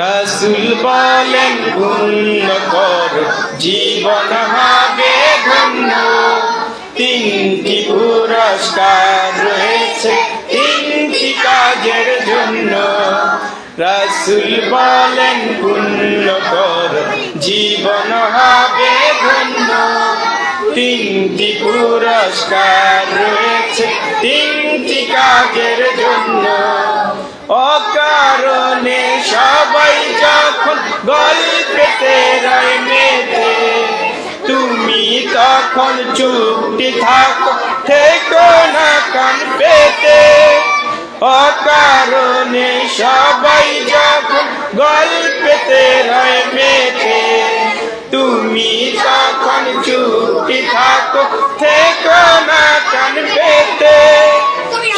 রাসুল বলেন পুণ্য কর, জীবন হবে ধন্য তিনটি পুরস্কার রয়েছে, তিনটি কাজের জন্য। রাসুল বলেন পুণ্য কর, জীবন হবে ধন্য তিনটি পুরস্কার রয়েছে, তিনটি কাজের জন্য। অকারণে সবাই যখন গল্পেতে রয় মেতে তুমি তখন চুপটি থাকো, থেকো না কান পেতে অকারণে সবাই যখন গল্পেতে রয় মেতে তুমি তখন চুপটি থাকো, থেকো না কান পেতে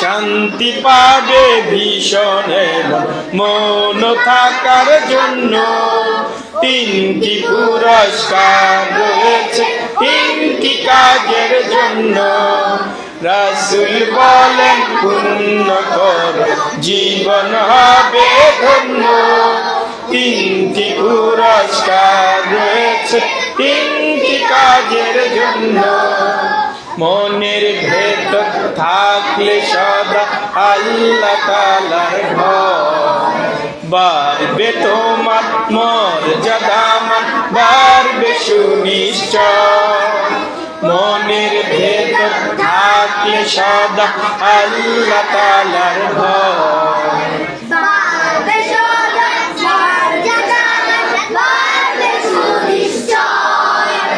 শান্তি পাবে ভীষণ মন থাকার জন্য তিনটি পুরস্কার রয়েছে। তিনটি কাজের জন্য রাসুল বলেন, পূর্ণ কর, জীবন হবে ধন্য। তিনটি পুরস্কার রয়েছে। তিনটি কাজের জন্য মনের ভেতর থাকলে সদা আল্লাহ তালার ভয়। বাড়বে তোমার মর্যাদামান বাড়বে সুনিশ্চয়। মনের ভেতর থাকলে সদা আল্লাহ তালার ভয়।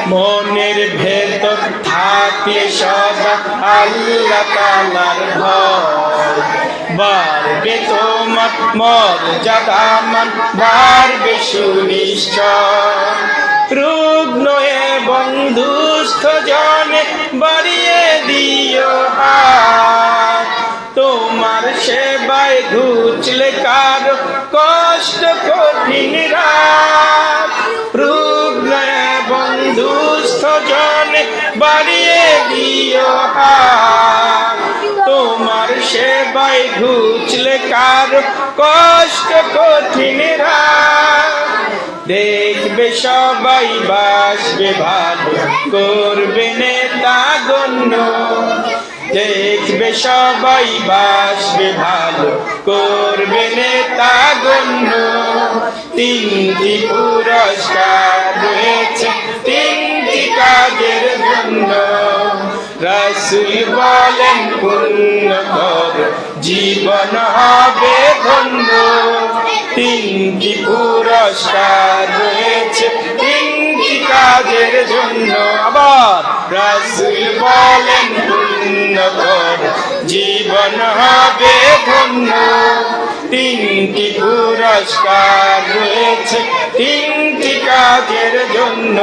মনের ভেতর থাকলে সদা আল্লাহ তালার ভয় বাড়বে তোমার মর্যাদামান বাড়বে সুনিশ্চয়। রুগ্ন এবং দুস্থ জনে বাড়িয়ে দিও হাত। তোমার সেবায় ঘুচলে কারও কষ্ট কঠিন রাত। বাড়িয়ে দিও হাত। তোমার সেবায় ঘুচলে কারও কষ্ট কঠিন দেখবে সবাই বাসবে ভালো করবে নেতা গণ্য। দেখবে সবাই বাসবে ভালো করবে নেতা গণ্য। তিনটি পুরস্কার কর জীবন হবে ধন্য। তিনটি পুরস্কার রয়েছে। তিনটি কাজের জন্য। আবার রাসুল বলেন পূর্ণ জীবন হবে ধন্য। তিনটি পুরস্কার রয়েছে। তিনটি কাজের জন্য।